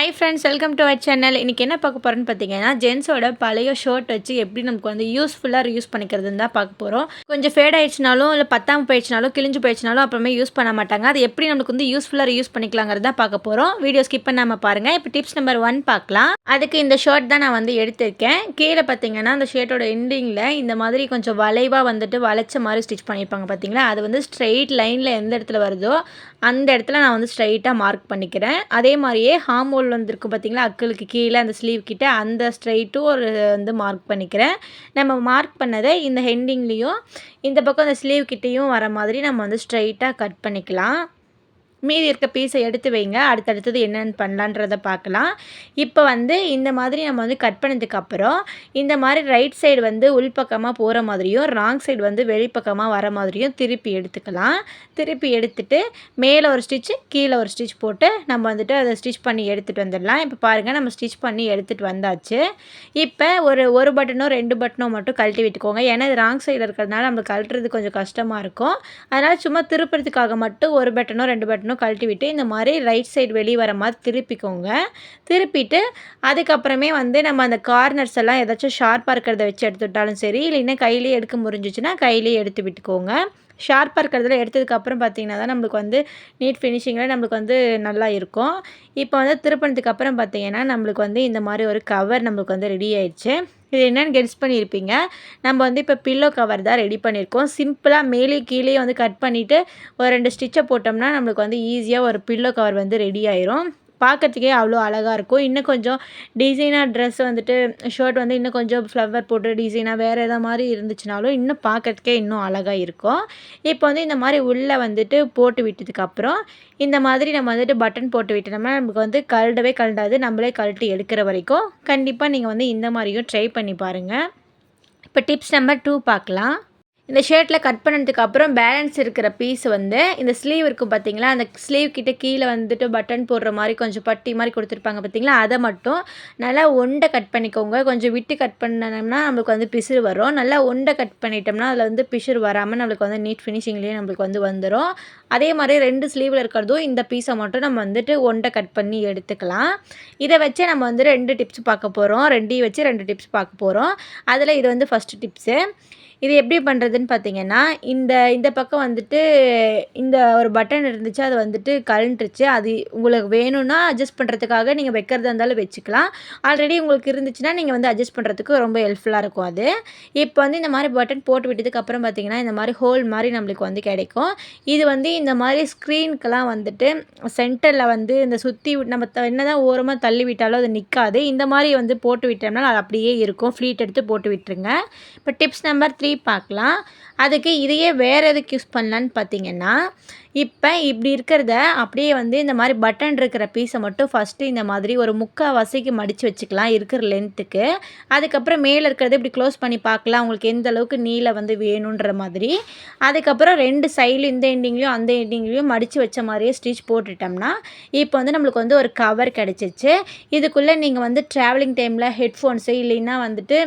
Hi friends welcome to our channel இன்றைக்கி என்ன பார்க்க போகிறோன்னு பார்த்தீங்கன்னா ஜென்ஸோட பழைய ஷர்ட் வச்சு எப்படி நமக்கு வந்து யூஸ்ஃபுல்லாக யூஸ் பண்ணிக்கிறதுன்னு தான் பார்க்க போகிறோம் கொஞ்சம் ஃபேட் ஆயிடுச்சுனாலும் இல்லை பத்தாம் போயிடுச்சுனாலும் கிழிஞ்சு போயிடுச்சுனாலும் அப்புறமே யூஸ் பண்ண மாட்டாங்க. அது எப்படி நமக்கு வந்து யூஸ்ஃபுல்லாக யூஸ் பண்ணிக்கலாங்கிறது தான் பார்க்க போகிறோம் வீடியோ ஸ்கிப் பண்ணாமல் பாருங்கள் இப்போ டிப்ஸ் நம்பர் ஒன் பார்க்கலாம். அதுக்கு இந்த ஷர்ட் தான் நான் வந்து எடுத்திருக்கேன். கீழே பார்த்தீங்கன்னா அந்த ஷர்ட்டோட எண்டிங்கில் இந்த மாதிரி கொஞ்சம் வளைவாக வந்துட்டு வளைச்ச மாதிரி ஸ்டிச் பண்ணியிருப்பாங்க பார்த்தீங்களா? அது வந்து ஸ்ட்ரெயிட் லைனில் எந்த இடத்துல வருதோ அந்த இடத்துல நான் வந்து ஸ்ட்ரைட்டாக மார்க் பண்ணிக்கிறேன். அதே மாதிரியே ஹார்மோல் ஹோல் வந்திருக்கு பார்த்திங்களா அக்களுக்கு கீழே அந்த ஸ்லீவ் கிட்ட அந்த ஸ்ட்ரைட்டும் ஒரு வந்து மார்க் பண்ணிக்கிறேன். நம்ம மார்க் பண்ணதை இந்த ஹெண்டிங்லேயும் இந்த பக்கம் அந்த ஸ்லீவ் கிட்டேயும் வர மாதிரி நம்ம வந்து ஸ்ட்ரைட்டாக கட் பண்ணிக்கலாம். மீதி இருக்க பீஸை எடுத்து வைங்க. அடுத்தடுத்தது என்னென்னு பண்ணலான்றதை பார்க்கலாம். இப்போ வந்து இந்த மாதிரி நம்ம வந்து கட் பண்ணதுக்கப்புறம் இந்த மாதிரி ரைட் சைடு வந்து உள்பக்கமாக போகிற மாதிரியும் ராங் சைடு வந்து வெளிப்பக்கமாக வர மாதிரியும் திருப்பி எடுத்துக்கலாம். திருப்பி எடுத்துட்டு மேலே ஒரு ஸ்டிச்சு கீழே ஒரு ஸ்டிச் போட்டு நம்ம வந்துட்டு அதை ஸ்டிச் பண்ணி எடுத்துகிட்டு வந்துடலாம். இப்போ பாருங்கள் நம்ம ஸ்டிச் பண்ணி எடுத்துகிட்டு வந்தாச்சு. இப்போ ஒரு ஒரு பட்டனோ ரெண்டு பட்டனோ மட்டும் கழட்டி விட்டுக்கோங்க. ஏன்னா இது ராங் சைடு இருக்கிறதுனால நம்மளுக்கு கழட்டுறது கொஞ்சம் கஷ்டமாக இருக்கும். அதனால் சும்மா திருப்புறதுக்காக மட்டும் ஒரு பட்டனோ ரெண்டு பட்டனோ மட்டும் கழட்டி விட்டு இந்த மாதிரி ரைட் சைடு வெளியே வர மாதிரி திருப்பிக்கோங்க. திருப்பிட்டு அதுக்கப்புறமே வந்து நம்ம அந்த கார்னர்ஸ் எல்லாம் ஏதாச்சும் ஷார்ப்பாக இருக்கிறத வச்சு எடுத்துட்டாலும் சரி இல்லைன்னா கையிலேயே எடுக்க முடிஞ்சிச்சுன்னா கையிலேயே எடுத்து விட்டுக்கோங்க. ஷார்ப்பாக இருக்கிறதுல எடுத்ததுக்கப்புறம் பார்த்திங்கன்னா தான் நம்மளுக்கு வந்து நீட் ஃபினிஷிங்கில் நம்மளுக்கு வந்து நல்லா இருக்கும். இப்போ வந்து திருப்பினதுக்கு அப்புறம் பார்த்திங்கன்னா நம்மளுக்கு வந்து இந்த மாதிரி ஒரு கவர் நம்மளுக்கு வந்து ரெடி ஆயிடுச்சு. இது என்னென்னு கெட்ஸ் பண்ணியிருப்பீங்க. நம்ம வந்து இப்போ பில்லோ கவர் தான் ரெடி பண்ணியிருக்கோம். சிம்பிளாக மேலே கீழே வந்து கட் பண்ணிவிட்டு ஒரு ரெண்டு ஸ்டிச்சை போட்டோம்னா நம்மளுக்கு வந்து ஈஸியாக ஒரு பில்லோ கவர் வந்து ரெடி ஆயிரும். பார்க்கறதுக்கே அவ்வளோ அழகாக இருக்கும். இன்னும் கொஞ்சம் டிசைனாக ட்ரெஸ் வந்துட்டு ஷர்ட் வந்து இன்னும் கொஞ்சம் ஃப்ளவர் போட்டு டிசைனாக வேறு எதாவது மாதிரி இருந்துச்சுனாலும் இன்னும் பார்க்கறதுக்கே இன்னும் அழகாக இருக்கும். இப்போ வந்து இந்த மாதிரி உள்ளே வந்துட்டு போட்டு விட்டதுக்கப்புறம் இந்த மாதிரி நம்ம வந்துட்டு பட்டன் போட்டு விட்டோம்னா நமக்கு வந்து கழடவே கழண்டாது. நம்மளே கழட்டி எடுக்கிற வரைக்கும் கண்டிப்பாக நீங்கள் வந்து இந்த மாதிரியும் ட்ரை பண்ணி பாருங்கள் இப்போ டிப்ஸ் நம்பர் டூ பார்க்கலாம். இந்த ஷர்ட்டில் கட் பண்ணதுக்கு அப்புறம் பேலன்ஸ் இருக்கிற பீஸ் வந்து இந்த ஸ்லீவ் இருக்கும் பார்த்தீங்களா அந்த ஸ்லீவ் கிட்ட கீழே வந்துட்டு பட்டன் போடுற மாதிரி கொஞ்சம் பட்டி மாதிரி கொடுத்துருப்பாங்க பார்த்தீங்களா அதை மட்டும் நல்லா ஒண்டை கட் பண்ணிக்கோங்க. கொஞ்சம் விட்டு கட் பண்ணோம்னா நம்மளுக்கு வந்து பிசுறு வரும். நல்லா ஒண்டை கட் பண்ணிட்டோம்னா அதில் வந்து பிசுறு வராமல் நம்மளுக்கு வந்து நீட் ஃபினிஷிங்லேயே நம்மளுக்கு வந்து வந்துடும் அதே மாதிரி ரெண்டு ஸ்லீவில் இருக்கிறதும் இந்த பீஸை மட்டும் நம்ம வந்துட்டு ஒண்டை கட் பண்ணி எடுத்துக்கலாம். இதை வச்சு நம்ம வந்து ரெண்டு டிப்ஸ் பார்க்க போகிறோம் ரெண்டையும் வச்சு ரெண்டு டிப்ஸ் பார்க்க போகிறோம் அதில் இது வந்து ஃபஸ்ட்டு டிப்ஸு இது எப்படி பண்ணுறதுன்னு பார்த்தீங்கன்னா இந்த இந்த பக்கம் வந்துட்டு இந்த ஒரு பட்டன் இருந்துச்சு அது வந்துட்டு கழண்டுருச்சு அது உங்களுக்கு வேணும்னா அட்ஜஸ்ட் பண்ணுறதுக்காக நீங்கள் வைக்கிறதா இருந்தாலும் வச்சுக்கலாம். ஆல்ரெடி உங்களுக்கு இருந்துச்சுன்னா நீங்கள் வந்து அட்ஜஸ்ட் பண்ணுறதுக்கு ரொம்ப ஹெல்ப்ஃபுல்லாக இருக்கும் அது. இப்போ வந்து இந்த மாதிரி பட்டன் போட்டு விட்டதுக்கு அப்புறம் பார்த்தீங்கன்னா இந்த மாதிரி ஹோல் மாதிரி நம்மளுக்கு வந்து கிடைக்கும். இது வந்து இந்த மாதிரி ஸ்க்ரீனுக்கெல்லாம் வந்துட்டு சென்டரில் வந்து இந்த சுற்றி நம்ம என்ன தான் ஓரமாக தள்ளி விட்டாலும் அது நிற்காது இந்த மாதிரி வந்து போட்டு விட்டோம்னா அது அப்படியே இருக்கும். ஃப்ளீட் எடுத்து போட்டு விட்டுருங்க. இப்போ டிப்ஸ் நம்பர் த்ரீ பார்க்கலாம். அதுக்கு இதையே வேறு எதுக்கு யூஸ் பண்ணலான்னு பார்த்தீங்கன்னா இப்போ இப்படி இருக்கிறத அப்படியே வந்து இந்த மாதிரி பட்டன் இருக்கிற பீஸை மட்டும் ஃபஸ்ட்டு இந்த மாதிரி ஒரு முக்கால் வசைக்கு மடித்து வச்சுக்கலாம் இருக்கிற லென்த்துக்கு அதுக்கப்புறம் மேலே இருக்கிறத இப்படி க்ளோஸ் பண்ணி பார்க்கலாம். உங்களுக்கு எந்த அளவுக்கு நீளை வந்து வேணுன்ற மாதிரி. அதுக்கப்புறம் ரெண்டு சைடில் இந்த எண்டிங்லேயும் அந்த எண்டிங்லேயும் மடித்து வச்ச மாதிரியே ஸ்டிச் போட்டுட்டோம்னா இப்போ வந்து நம்மளுக்கு வந்து ஒரு கவர் கிடச்சிச்சு. இதுக்குள்ளே நீங்கள் வந்து ட்ராவலிங் டைமில் ஹெட்ஃபோன்ஸு இல்லைன்னா வந்துட்டு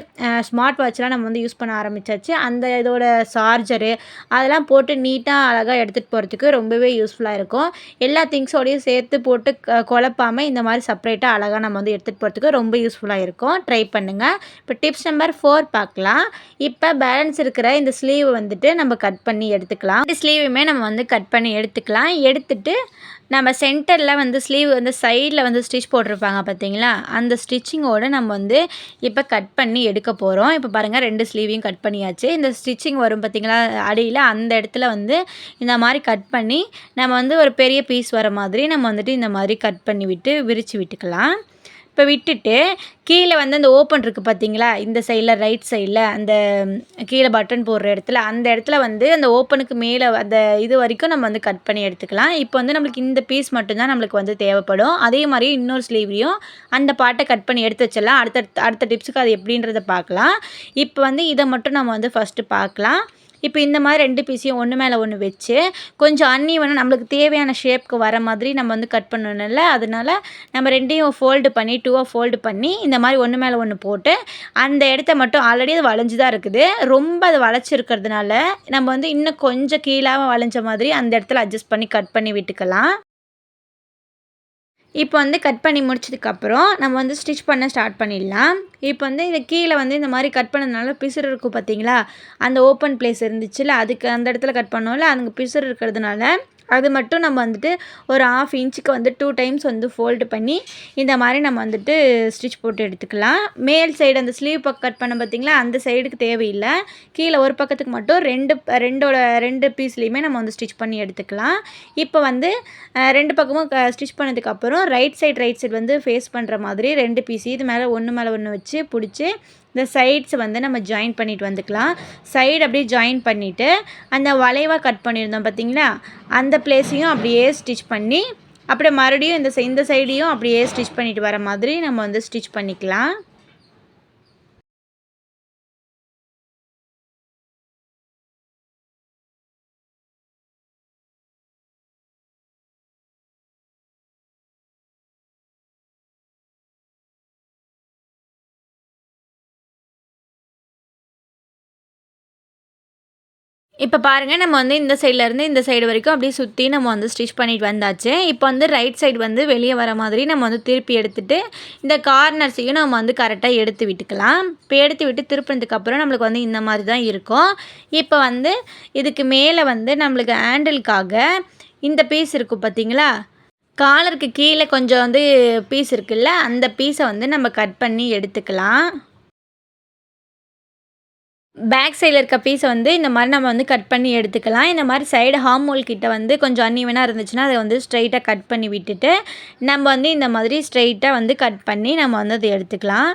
ஸ்மார்ட் வாட்ச்லாம் நம்ம வந்து யூஸ் பண்ண ஆரம்பித்தாச்சு அந்த இதோட சார்ஜரு அதெல்லாம் போட்டு நீட்டாக அழகாக எடுத்துகிட்டு போகிறதுக்கு ரொம்பவே யூஸ்ஃபுல்லாக இருக்கும். எல்லா திங்ஸோடையும் சேர்த்து போட்டு குழப்பாமல் இந்த மாதிரி செப்பரேட்டாக அழகாக நம்ம வந்து எடுத்துகிட்டு போகிறதுக்கு ரொம்ப யூஸ்ஃபுல்லாக இருக்கும். ட்ரை பண்ணுங்கள் இப்போ டிப்ஸ் நம்பர் ஃபோர் பார்க்கலாம். இப்போ பேலன்ஸ் இருக்கிற இந்த ஸ்லீவ் வந்துட்டு நம்ம கட் பண்ணி எடுத்துக்கலாம். இந்த ஸ்லீவுமே நம்ம வந்து கட் பண்ணி எடுத்துக்கலாம். எடுத்துட்டு நம்ம சென்டரில் வந்து ஸ்லீவ் வந்து சைடில் வந்து ஸ்டிச் போட்டிருப்பாங்க பார்த்தீங்களா அந்த ஸ்டிச்சிங்கோடு நம்ம வந்து இப்போ கட் பண்ணி எடுக்க போகிறோம் இப்போ பாருங்கள் ரெண்டு ஸ்லீவையும் கட் பண்ணியாச்சு. இந்த ஸ்டிச்சிங் வரும் பார்த்தீங்களா அடியில் அந்த இடத்துல வந்து இந்த மாதிரி கட் பண்ணி நம்ம வந்து ஒரு பெரிய பீஸ் வர மாதிரி நம்ம வந்துட்டு இந்த மாதிரி கட் பண்ணி விட்டு விரித்து விட்டுக்கலாம். இப்போ விட்டுட்டு கீழே வந்து அந்த ஓப்பன் இருக்குது பார்த்தீங்களா இந்த சைடில் ரைட் சைடில் அந்த கீழே பட்டன் போடுற இடத்துல அந்த இடத்துல வந்து அந்த ஓப்பனுக்கு மேலே அந்த இது வரைக்கும் நம்ம வந்து கட் பண்ணி எடுத்துக்கலாம். இப்போ வந்து நம்மளுக்கு இந்த பீஸ் மட்டும்தான் நம்மளுக்கு வந்து தேவைப்படும். அதே மாதிரி இன்னொரு ஸ்லீவ்லையும் அந்த பாட்டை கட் பண்ணி எடுத்து வச்சிடலாம். அடுத்த அடுத்த டிப்ஸுக்கு அது எப்படின்றத பார்க்கலாம். இப்போ வந்து இதை மட்டும் நம்ம வந்து ஃபஸ்ட்டு பார்க்கலாம். இப்போ இந்த மாதிரி ரெண்டு பீஸையும் ஒன்று மேலே ஒன்று வச்சு கொஞ்சம் அன்னீவனாக நம்மளுக்கு தேவையான ஷேப்க்கு வர மாதிரி நம்ம வந்து கட் பண்ணணும்ல. அதனால நம்ம ரெண்டையும் ஃபோல்டு பண்ணி டூவாக ஃபோல்டு பண்ணி இந்த மாதிரி ஒன்று மேலே ஒன்று போட்டு அந்த இடத்த மட்டும் ஆல்ரெடி அது வளைஞ்சு தான் இருக்குது. ரொம்ப அது வளைச்சிருக்கிறதுனால நம்ம வந்து இன்னும் கொஞ்சம் கீழாக வளைஞ்ச மாதிரி அந்த இடத்துல அட்ஜஸ்ட் பண்ணி கட் பண்ணி விட்டுக்கலாம். இப்போ வந்து கட் பண்ணி முடிச்சதுக்கப்புறம் நம்ம வந்து ஸ்டிச் பண்ண ஸ்டார்ட் பண்ணிடலாம். இப்போ வந்து இதை கீழே வந்து இந்த மாதிரி கட் பண்ணதுனால பிசுறு இருக்கும் பார்த்தீங்களா? அந்த ஓப்பன் பிளேஸ் இருந்துச்சுல்ல அதுக்கு அந்த இடத்துல கட் பண்ணோம்ல அங்கே பிசுறு இருக்கிறதுனால அது மட்டும் நம்ம வந்துட்டு ஒரு ஆஃப் இன்ச்சுக்கு வந்து டூ டைம்ஸ் வந்து ஃபோல்டு பண்ணி இந்த மாதிரி நம்ம வந்துட்டு ஸ்டிச் போட்டு எடுத்துக்கலாம். மேல் சைடு அந்த ஸ்லீவ் பக்கம் கட் பண்ண பார்த்திங்களா? அந்த சைடுக்கு தேவையில்லை. கீழே ஒரு பக்கத்துக்கு மட்டும் ரெண்டு ரெண்டோட ரெண்டு பீஸ்லேயுமே நம்ம வந்து ஸ்டிச் பண்ணி எடுத்துக்கலாம். இப்போ வந்து ரெண்டு பக்கமும் க ஸ்டிச் பண்ணதுக்கப்புறம் ரைட் சைடு ரைட் சைடு வந்து ஃபேஸ் பண்ணுற மாதிரி ரெண்டு பீஸ் இது மேலே ஒன்று மேலே ஒன்று வச்சு பிடிச்சி இந்த சைட்ஸ் வந்து நம்ம ஜாயின் பண்ணிட்டு வந்துக்கலாம். சைடு அப்படியே ஜாயின் பண்ணிவிட்டு அந்த வளைவாக கட் பண்ணியிருந்தோம் பார்த்தீங்களா? அந்த பிளேஸையும் அப்படியே ஸ்டிச் பண்ணி அப்படியே மறுபடியும் இந்த இந்த சைடையும் அப்படியே ஸ்டிச் பண்ணிட்டு வர மாதிரி நம்ம வந்து ஸ்டிச் பண்ணிக்கலாம். இப்போ பாருங்கள் நம்ம வந்து இந்த சைட்லேருந்து இந்த சைடு வரைக்கும் அப்படியே சுற்றி நம்ம வந்து ஸ்டிச் பண்ணிட்டு வந்தாச்சு. இப்போ வந்து ரைட் சைடு வந்து வெளியே வர மாதிரி நம்ம வந்து திருப்பி எடுத்துகிட்டு இந்த கார்னர்ஸையும் நம்ம வந்து கரெக்டாக எடுத்து விட்டுக்கலாம். இப்போ எடுத்து விட்டு திருப்பினதுக்கப்புறம் நம்மளுக்கு வந்து இந்த மாதிரி தான் இருக்கும். இப்போ வந்து இதுக்கு மேலே வந்து நம்மளுக்கு ஹேண்டிலுக்காக இந்த பீஸ் இருக்கும் பார்த்தீங்களா காலருக்கு கீழே கொஞ்சம் வந்து பீஸ் இருக்குல்ல அந்த பீஸை வந்து நம்ம கட் பண்ணி எடுத்துக்கலாம். பேக் சைடில் இருக்க பீஸை வந்து இந்த மாதிரி நம்ம வந்து கட் பண்ணி எடுத்துக்கலாம். இந்த மாதிரி சைடு ஹார்மோல் கிட்ட வந்து கொஞ்சம் அன்னிவனாக இருந்துச்சுன்னா அதை வந்து ஸ்ட்ரைட்டாக கட் பண்ணி விட்டுட்டு நம்ம வந்து இந்த மாதிரி ஸ்ட்ரைட்டாக வந்து கட் பண்ணி நம்ம வந்து அதை எடுத்துக்கலாம்.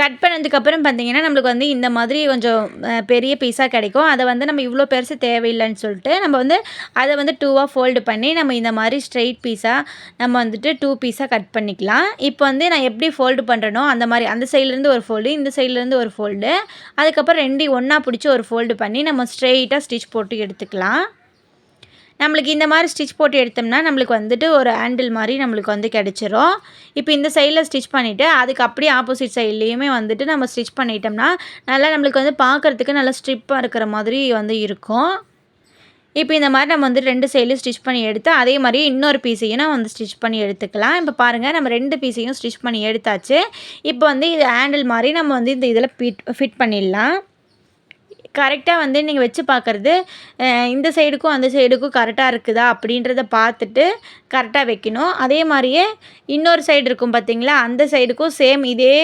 கட் பண்ணதுக்கப்புறம் பார்த்தீங்கன்னா நம்மளுக்கு வந்து இந்த மாதிரி கொஞ்சம் பெரிய பீஸாக கிடைக்கும். அதை வந்து நம்ம இவ்வளோ பெருசு தேவையில்லைன்னு சொல்லிட்டு நம்ம வந்து அதை வந்து டூவாக ஃபோல்டு பண்ணி நம்ம இந்த மாதிரி ஸ்ட்ரெயிட் பீஸாக நம்ம வந்துட்டு டூ பீஸாக கட் பண்ணிக்கலாம். இப்போ வந்து நான் எப்படி ஃபோல்டு பண்ணுறனோ அந்த மாதிரி அந்த சைட்லேருந்து ஒரு ஃபோல்டு இந்த சைட்லேருந்து ஒரு ஃபோல்டு அதுக்கப்புறம் ரெண்டையும் ஒன்றா பிடிச்சி ஒரு ஃபோல்டு பண்ணி நம்ம ஸ்ட்ரெயிட்டாக ஸ்டிச் போட்டு எடுத்துக்கலாம். நம்மளுக்கு இந்த மாதிரி ஸ்டிச் போட்டு எடுத்தோம்னா நம்மளுக்கு வந்துட்டு ஒரு ஹேண்டில் மாதிரி நம்மளுக்கு வந்து கிடச்சிரும். இப்போ இந்த சைடில் ஸ்டிச் பண்ணிவிட்டு அதுக்கு அப்படியே ஆப்போசிட் சைட்லேயுமே வந்துட்டு நம்ம ஸ்டிச் பண்ணிட்டோம்னா நல்லா நம்மளுக்கு வந்து பார்க்குறதுக்கு நல்லா ஸ்ட்ரிப்பாக இருக்கிற மாதிரி வந்து இருக்கும். இப்போ இந்த மாதிரி நம்ம வந்து ரெண்டு சைட்லையும் ஸ்டிச் பண்ணி எடுத்து அதே மாதிரி இன்னொரு பீஸையும் நம்ம வந்து ஸ்டிச் பண்ணி எடுத்துக்கலாம். இப்போ பாருங்கள் நம்ம ரெண்டு பீஸையும் ஸ்டிச் பண்ணி எடுத்தாச்சு. இப்போ வந்து இது ஹேண்டில் மாதிரி நம்ம வந்து இந்த இதில் ஃபிட் ஃபிட் பண்ணிடலாம். கரெக்டாக வந்து நீங்கள் வச்சு பார்க்குறது இந்த சைடுக்கும் அந்த சைடுக்கும் கரெக்டாக இருக்குதா அப்படின்றத பார்த்துட்டு கரெக்டாக வைக்கணும். அதே மாதிரியே இன்னொரு சைடு இருக்கும் பார்த்தீங்களா அந்த சைடுக்கும் சேம் இதே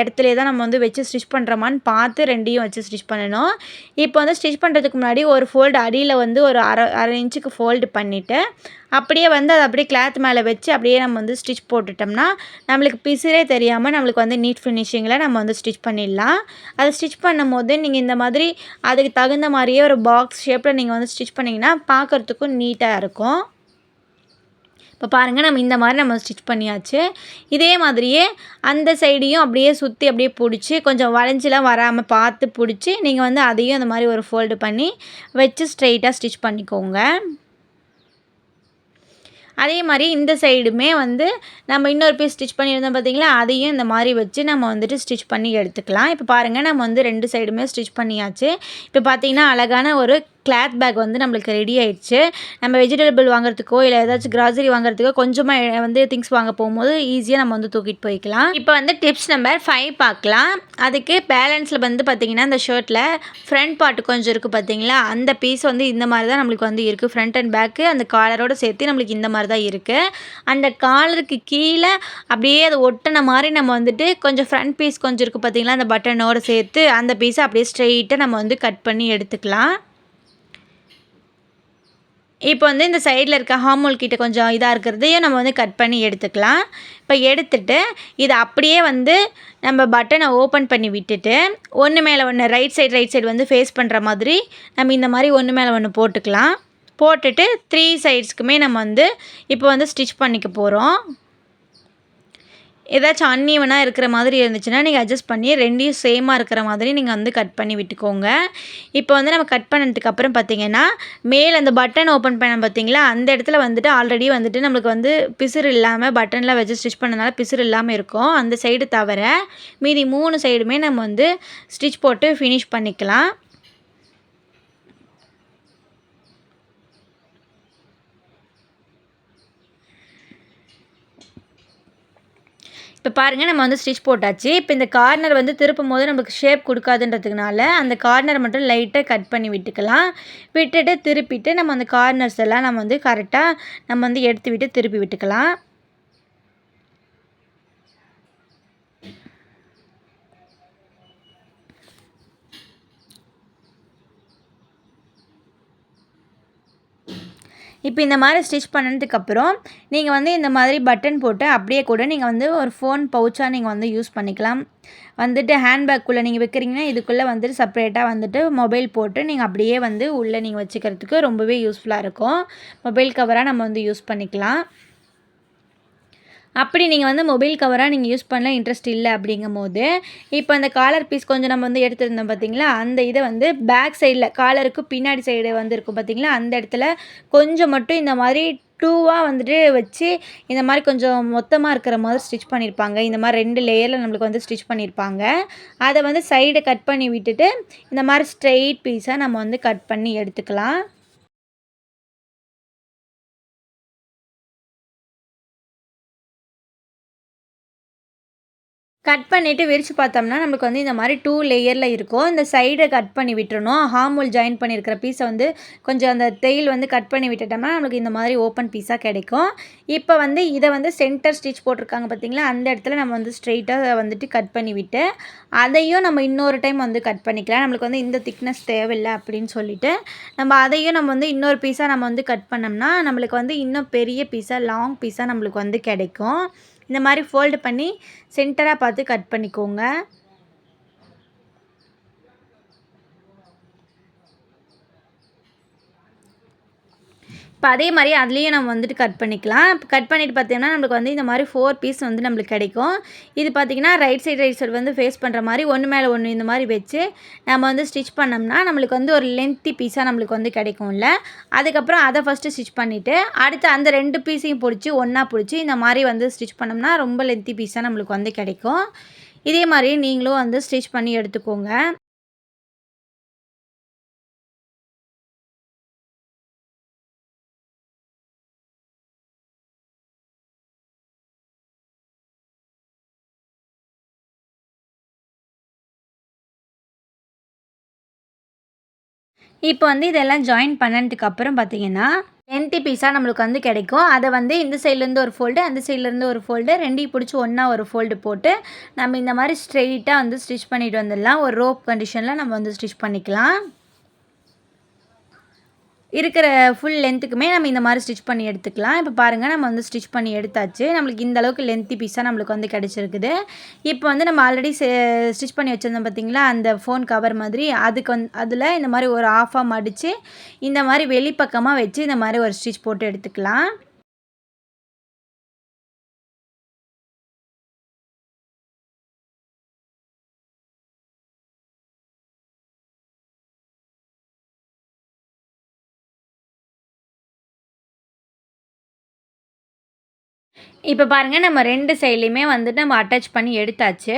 இடத்துல தான் நம்ம வந்து வச்சு ஸ்டிச் பண்ணுறோமான்னு பார்த்து ரெண்டையும் வச்சு ஸ்டிச் பண்ணணும். இப்போ வந்து ஸ்டிச் பண்ணுறதுக்கு முன்னாடி ஒரு ஃபோல்டு அடியில் வந்து ஒரு அரை அரை இன்ச்சுக்கு ஃபோல்டு பண்ணிவிட்டு அப்படியே வந்து அதை அப்படியே கிளாத் மேலே வச்சு அப்படியே நம்ம வந்து ஸ்டிச் போட்டுட்டோம்னா நம்மளுக்கு பிசிறே தெரியாமல் நம்மளுக்கு வந்து நீட் ஃபினிஷிங்கில் நம்ம வந்து ஸ்டிச் பண்ணிடலாம். அதை ஸ்டிச் பண்ணும் போது நீங்கள் இந்த மாதிரி அதுக்கு தகுந்த மாதிரியே ஒரு பாக்ஸ் ஷேப்பில் நீங்கள் வந்து ஸ்டிச் பண்ணிங்கன்னா பார்க்குறதுக்கும் நீட்டாக இருக்கும். இப்போ பாருங்கள் நம்ம இந்த மாதிரி நம்ம ஸ்டிச் பண்ணியாச்சு. இதே மாதிரியே அந்த சைடையும் அப்படியே சுற்றி அப்படியே பிடிச்சி கொஞ்சம் வளைஞ்சிலாம் வராமல் பார்த்து பிடிச்சி நீங்கள் வந்து அதையும் அந்த மாதிரி ஒரு ஃபோல்டு பண்ணி வச்சு ஸ்ட்ரைட்டாக ஸ்டிச் பண்ணிக்கோங்க. அதே மாதிரி இந்த சைடுமே வந்து நம்ம இன்னொரு பீஸ் ஸ்டிச் பண்ணியிருந்தோம் பார்த்திங்களா? அதையும் இந்த மாதிரி வச்சு நம்ம வந்துட்டு ஸ்டிச் பண்ணி எடுத்துக்கலாம். இப்போ பாருங்கள் நம்ம வந்து ரெண்டு சைடுமே ஸ்டிச் பண்ணியாச்சு. இப்போ பார்த்திங்கன்னா அழகான ஒரு கிளாத் பேக் வந்து நம்மளுக்கு ரெடி ஆயிடுச்சு. நம்ம வெஜிடபிள் வாங்குறதுக்கோ இல்லை ஏதாச்சும் கிராசரி வாங்குறதுக்கோ கொஞ்சமாக வந்து திங்ஸ் வாங்க போகும்போது ஈஸியாக நம்ம வந்து தூக்கிட்டு போய்க்கலாம். இப்போ வந்து டிப்ஸ் நம்பர் ஃபைவ் பார்க்கலாம். அதுக்கு பேலன்ஸில் வந்து பார்த்திங்கன்னா இந்த ஷர்ட்டில் ஃப்ரண்ட் பார்ட் கொஞ்சம் இருக்குது பார்த்தீங்களா அந்த பீஸ் வந்து இந்த மாதிரி தான் நம்மளுக்கு வந்து இருக்குது ஃப்ரண்ட் அண்ட் பேக்கு அந்த காலரோடு சேர்த்து நம்மளுக்கு இந்த மாதிரி தான் இருக்குது அந்த காலருக்கு கீழே அப்படியே அது ஒட்டின மாதிரி நம்ம வந்துட்டு கொஞ்சம் ஃப்ரண்ட் பீஸ் கொஞ்சம் இருக்குது பார்த்தீங்களா அந்த பட்டனோடு சேர்த்து அந்த பீஸை அப்படியே ஸ்ட்ரெயிட்டாக நம்ம வந்து கட் பண்ணி எடுத்துக்கலாம். இப்போ வந்து இந்த சைடில் இருக்க ஹார்மோல் கிட்ட கொஞ்சம் இதாக இருக்கிறதையும் நம்ம வந்து கட் பண்ணி எடுத்துக்கலாம். இப்போ எடுத்துட்டு இதை அப்படியே வந்து நம்ம பட்டனை ஓப்பன் பண்ணி விட்டுட்டு ஒன்று மேலே ஒன்று ரைட் சைடு ரைட் சைடு வந்து ஃபேஸ் பண்ணுற மாதிரி நம்ம இந்த மாதிரி ஒன்று மேலே ஒன்று போட்டுக்கலாம். போட்டுட்டு த்ரீ சைட்ஸ்க்குமே நம்ம வந்து இப்போ வந்து ஸ்டிச் பண்ணிக்க போகிறோம் ஏதாச்சும் அன்னிவனாக இருக்கிற மாதிரி இருந்துச்சுன்னா நீங்கள் அட்ஜஸ்ட் பண்ணி ரெண்டையும் சேமாக இருக்கிற மாதிரி நீங்கள் வந்து கட் பண்ணி விட்டுக்கோங்க. இப்போ வந்து நம்ம கட் பண்ணதுக்கு அப்புறம் பார்த்தீங்கன்னா மேல் அந்த பட்டன் ஓப்பன் பண்ண பார்த்தீங்களா அந்த இடத்துல வந்துட்டு ஆல்ரெடி வந்துட்டு நம்மளுக்கு வந்து பிசுறு இல்லாமல் பட்டன்லாம் வச்சு ஸ்டிச் பண்ணனால பிசுறு இல்லாமல் இருக்கும். அந்த சைடு தவிர மீதி மூணு சைடுமே நம்ம வந்து ஸ்டிச் போட்டு ஃபினிஷ் பண்ணிக்கலாம். இப்போ பாருங்கள் நம்ம வந்து ஸ்டிச் போட்டாச்சு. இப்போ இந்த கார்னர் வந்து திருப்பும் போது நமக்கு ஷேப் கொடுக்காதுன்றதுனால அந்த கார்னர் மட்டும் லைட்டாக கட் பண்ணி விட்டுக்கலாம். விட்டுட்டு திருப்பிட்டு நம்ம அந்த கார்னர்ஸ் எல்லாம் நம்ம வந்து கரெக்டாக நம்ம வந்து எடுத்து விட்டு திருப்பி விட்டுக்கலாம். இப்போ இந்த மாதிரி ஸ்டிச் பண்ணதுக்கப்புறம் நீங்கள் வந்து இந்த மாதிரி பட்டன் போட்டு அப்படியே கூட நீங்கள் வந்து ஒரு ஃபோன் பவுச்சாக நீங்கள் வந்து யூஸ் பண்ணிக்கலாம். வந்துட்டு ஹேண்ட்பேக்குள்ளே நீங்கள் வைக்கிறீங்கன்னா இதுக்குள்ளே வந்துட்டு செப்பரேட்டாக வந்துட்டு மொபைல் போட்டு நீங்கள் அப்படியே வந்து உள்ளே நீங்கள் வச்சுக்கிறதுக்கு ரொம்பவே யூஸ்ஃபுல்லாக இருக்கும். மொபைல் கவராக நம்ம வந்து யூஸ் பண்ணிக்கலாம். அப்படி நீங்கள் வந்து மொபைல் கவராக நீங்கள் யூஸ் பண்ணல இன்ட்ரெஸ்ட் இல்லை அப்படிங்கும் போது இப்போ அந்த காலர் பீஸ் கொஞ்சம் நம்ம வந்து எடுத்துருந்தோம் பார்த்தீங்களா அந்த இதை வந்து பேக் சைடில் காலருக்கு பின்னாடி சைடு வந்துருக்கும் பார்த்தீங்களா அந்த இடத்துல கொஞ்சம் மட்டும் இந்த மாதிரி டூவாக வந்துட்டு வச்சு இந்த மாதிரி கொஞ்சம் மொத்தமாக இருக்கிற மாதிரி ஸ்டிச் பண்ணியிருப்பாங்க இந்த மாதிரி ரெண்டு லேயரில் நம்மளுக்கு வந்து ஸ்டிச் பண்ணியிருப்பாங்க அதை வந்து சைடை கட் பண்ணி விட்டுட்டு இந்த மாதிரி ஸ்ட்ரெயிட் பீஸாக நம்ம வந்து கட் பண்ணி எடுத்துக்கலாம். கட் பண்ணிவிட்டு விரித்து பார்த்தோம்னா நம்மளுக்கு வந்து இந்த மாதிரி டூ லேயரில் இருக்கும். இந்த சைடை கட் பண்ணி விட்டுறணும். ஹார்மோல் ஜாயின் பண்ணியிருக்கிற பீஸை வந்து கொஞ்சம் அந்த தையல் வந்து கட் பண்ணி விட்டுட்டோம்னா நம்மளுக்கு இந்த மாதிரி ஓப்பன் பீஸாக கிடைக்கும். இப்போ வந்து இதை வந்து சென்டர் ஸ்டிச் போட்டிருக்காங்க பார்த்தீங்களா? அந்த இடத்துல நம்ம வந்து ஸ்ட்ரெயிட்டாக வந்துட்டு கட் பண்ணி விட்டு அதையும் நம்ம இன்னொரு டைம் வந்து கட் பண்ணிக்கலாம். நம்மளுக்கு வந்து இந்த திக்னஸ் தேவையில்லை அப்படின்னு சொல்லிட்டு நம்ம அதையும் நம்ம வந்து இன்னொரு பீஸாக நம்ம வந்து கட் பண்ணோம்னா நம்மளுக்கு வந்து இன்னும் பெரிய பீஸாக லாங் பீஸாக நம்மளுக்கு வந்து கிடைக்கும். இந்த மாதிரி ஃபோல்டு பண்ணி சென்டராக பார்த்து கட் பண்ணிக்கோங்க. இப்போ அதே மாதிரி அதுலேயும் நம்ம வந்துட்டு கட் பண்ணிக்கலாம். இப்போ கட் பண்ணிவிட்டு பார்த்தீங்கன்னா நம்மளுக்கு வந்து இந்த மாதிரி ஃபோர் பீஸ் வந்து நம்மளுக்கு கிடைக்கும். இது பார்த்திங்கன்னா ரைட் சைடு ரைட் சைடு வந்து ஃபேஸ் பண்ணுற மாதிரி ஒன்று மேலே ஒன்று இந்த மாதிரி வச்சு நம்ம வந்து ஸ்டிச் பண்ணோம்னா நம்மளுக்கு வந்து ஒரு லென்த்தி பீஸாக நம்மளுக்கு வந்து கிடைக்கும்ல. அதுக்கப்புறம் அதை ஃபஸ்ட்டு ஸ்டிச் பண்ணிவிட்டு அடுத்து அந்த ரெண்டு பீஸையும் பிடிச்சி ஒன்றா பிடிச்சி இந்த மாதிரி வந்து ஸ்டிச் பண்ணோம்னா ரொம்ப லென்த்தி பீஸாக நம்மளுக்கு வந்து கிடைக்கும். இதே மாதிரி நீங்களும் வந்து ஸ்டிச் பண்ணி எடுத்துக்கோங்க. இப்போ வந்து இதெல்லாம் ஜாயின் பண்ணதுக்கப்புறம் பார்த்தீங்கன்னா லென்த்தி பீஸாக நம்மளுக்கு வந்து கிடைக்கும். அதை வந்து இந்த சைட்லேருந்து ஒரு ஃபோல்டு அந்த சைட்லேருந்து ஒரு ஃபோல்டு ரெண்டையும் பிடிச்சி ஒன்றா ஒரு ஃபோல்டு போட்டு நம்ம இந்த மாதிரி ஸ்ட்ரெயிட்டாக வந்து ஸ்டிச் பண்ணிட்டு வந்துடலாம். ஒரு ரோப் கண்டிஷனில் நம்ம வந்து ஸ்டிச் பண்ணிக்கலாம். இருக்கிற ஃபுல் லென்த்துக்குமே நம்ம இந்த மாதிரி ஸ்டிச் பண்ணி எடுத்துக்கலாம். இப்போ பாருங்கள் நம்ம வந்து ஸ்டிச் பண்ணி எடுத்தாச்சு. நம்மளுக்கு இந்த அளவுக்கு லென்த்தி பீஸாக நம்மளுக்கு வந்து கிடச்சிருக்குது. இப்போ வந்து நம்ம ஆல்ரெடி ஸ்டிச் பண்ணி வச்சுருந்தோம் பார்த்திங்களா அந்த ஃபோன் கவர் மாதிரி. அதுக்கு வந்து அதில் இந்த மாதிரி ஒரு ஆஃபாக மடித்து இந்த மாதிரி வெளிப்பக்கமாக வச்சு இந்த மாதிரி ஒரு ஸ்டிச் போட்டு எடுத்துக்கலாம். இப்போ பாருங்கள் நம்ம ரெண்டு சைட்லேயுமே வந்துட்டு நம்ம அட்டாச் பண்ணி எடுத்தாச்சு.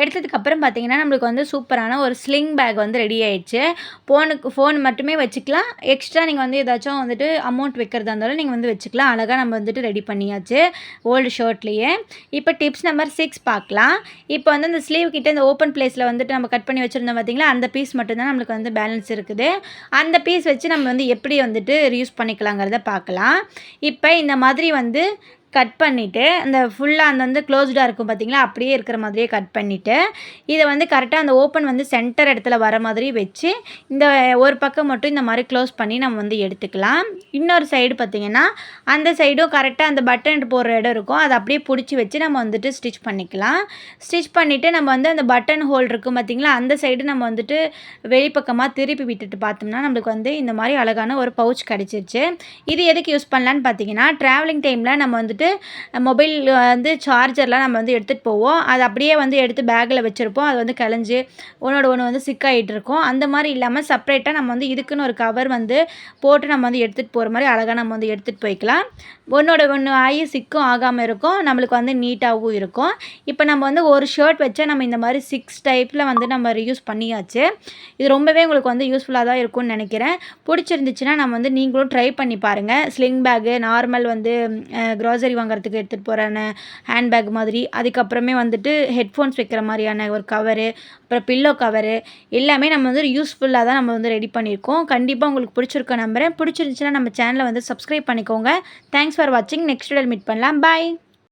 எடுத்ததுக்கப்புறம் பார்த்திங்கன்னா நம்மளுக்கு வந்து சூப்பரான ஒரு ஸ்லிங் பேக் வந்து ரெடி ஆயிடுச்சு. ஃபோனுக்கு ஃபோன் மட்டுமே வச்சுக்கலாம். எக்ஸ்ட்ரா நீங்கள் வந்து ஏதாச்சும் வந்துட்டு அமௌண்ட் வைக்கிறதா இருந்தாலும் நீங்கள் வந்து வச்சுக்கலாம். அழகாக நம்ம வந்துட்டு ரெடி பண்ணியாச்சு. ஓல்டு ஷர்ட்லேயே இப்போ டிப்ஸ் நம்பர் சிக்ஸ் பார்க்கலாம். இப்போ வந்து இந்த ஸ்லீவ் கிட்டே இந்த ஓப்பன் பிளேஸில் வந்துட்டு நம்ம கட் பண்ணி வச்சுருந்தோம் பார்த்திங்களா அந்த பீஸ் மட்டும்தான் நம்மளுக்கு வந்து பேலன்ஸ் இருக்குது. அந்த பீஸ் வச்சு நம்ம வந்து எப்படி வந்துட்டு ரியூஸ் பண்ணிக்கலாங்கிறத பார்க்கலாம். இப்போ இந்த மாதிரி வந்து கட் பண்ணிவிட்டு அந்த ஃபுல்லாக அந்த வந்து க்ளோஸ்டாக இருக்கும் பார்த்திங்களா அப்படியே இருக்கிற மாதிரியே கட் பண்ணிவிட்டு இதை வந்து கரெக்டாக அந்த ஓப்பன் வந்து சென்டர் இடத்துல வர மாதிரி வச்சு இந்த ஒரு பக்கம் மட்டும் இந்த மாதிரி க்ளோஸ் பண்ணி நம்ம வந்து எடுத்துக்கலாம். இன்னொரு சைடு பார்த்திங்கன்னா அந்த சைடும் கரெக்டாக அந்த பட்டன் போடுற இடம் இருக்கும். அதை அப்படியே பிடிச்சி வச்சு நம்ம வந்துட்டு ஸ்டிச் பண்ணிக்கலாம். ஸ்டிச் பண்ணிவிட்டு நம்ம வந்து அந்த பட்டன் ஹோல் இருக்கும் பார்த்திங்களா அந்த சைடு நம்ம வந்துட்டு வெளிப்பக்கமாக திருப்பி விட்டுட்டு பார்த்தோம்னா நம்மளுக்கு வந்து இந்த மாதிரி அழகான ஒரு பவுச் கிடச்சிருச்சு. இது எதுக்கு யூஸ் பண்ணலான்னு பார்த்தீங்கன்னா ட்ராவலிங் டைமில் நம்ம வந்துட்டு வந்துட்டு மொபைல் வந்து சார்ஜர்லாம் நம்ம வந்து எடுத்துகிட்டு போவோம். அது அப்படியே வந்து எடுத்து பேக்கில் வச்சுருப்போம். அது வந்து கலைஞ்சு ஒன்றோட ஒன்று வந்து சிக்காகிட்டு இருக்கும் அந்த மாதிரி இல்லாமல் செப்ரேட்டாக நம்ம வந்து இதுக்குன்னு ஒரு கவர் வந்து போட்டு நம்ம வந்து எடுத்துகிட்டு போகிற மாதிரி அழகாக நம்ம வந்து எடுத்துகிட்டு போய்க்கலாம். ஒன்றோட ஒன்று ஆகி சிக்கும் ஆகாமல் இருக்கும். நம்மளுக்கு வந்து நீட்டாகவும் இருக்கும். இப்போ நம்ம வந்து ஒரு ஷர்ட் வச்சா நம்ம இந்த மாதிரி சிக்ஸ் டைப்பில் வந்து நம்ம யூஸ் பண்ணியாச்சு. இது ரொம்பவே உங்களுக்கு வந்து யூஸ்ஃபுல்லாக தான் இருக்கும்னு நினைக்கிறேன். பிடிச்சிருந்துச்சுன்னா நம்ம வந்து நீங்களும் ட்ரை பண்ணி பாருங்கள் ஸ்லிங் பேக்கு நார்மல் வந்து க்ராசரி வாங்குறதுக்கு எடுத்துகிட்டு போகிறான ஹேண்ட்பேக் மாதிரி. அதுக்கப்புறமே வந்துட்டு ஹெட்ஃபோன்ஸ் வைக்கிற மாதிரியான ஒரு கவரு அப்புறம் பில்லோ கவரு எல்லாமே நம்ம வந்து யூஸ்ஃபுல்லாக தான் நம்ம வந்து ரெடி பண்ணியிருக்கோம். கண்டிப்பாக உங்களுக்கு பிடிச்சிருக்க நம்புறேன். பிடிச்சிருந்துச்சுன்னா நம்ம சேனலை வந்து சப்ஸ்கிரைப் பண்ணிக்கோங்க. தேங்க்ஸ் ஃபார் வாட்சிங் நெக்ஸ்ட் வீடியோ மீட் பண்ணலாம். பாய்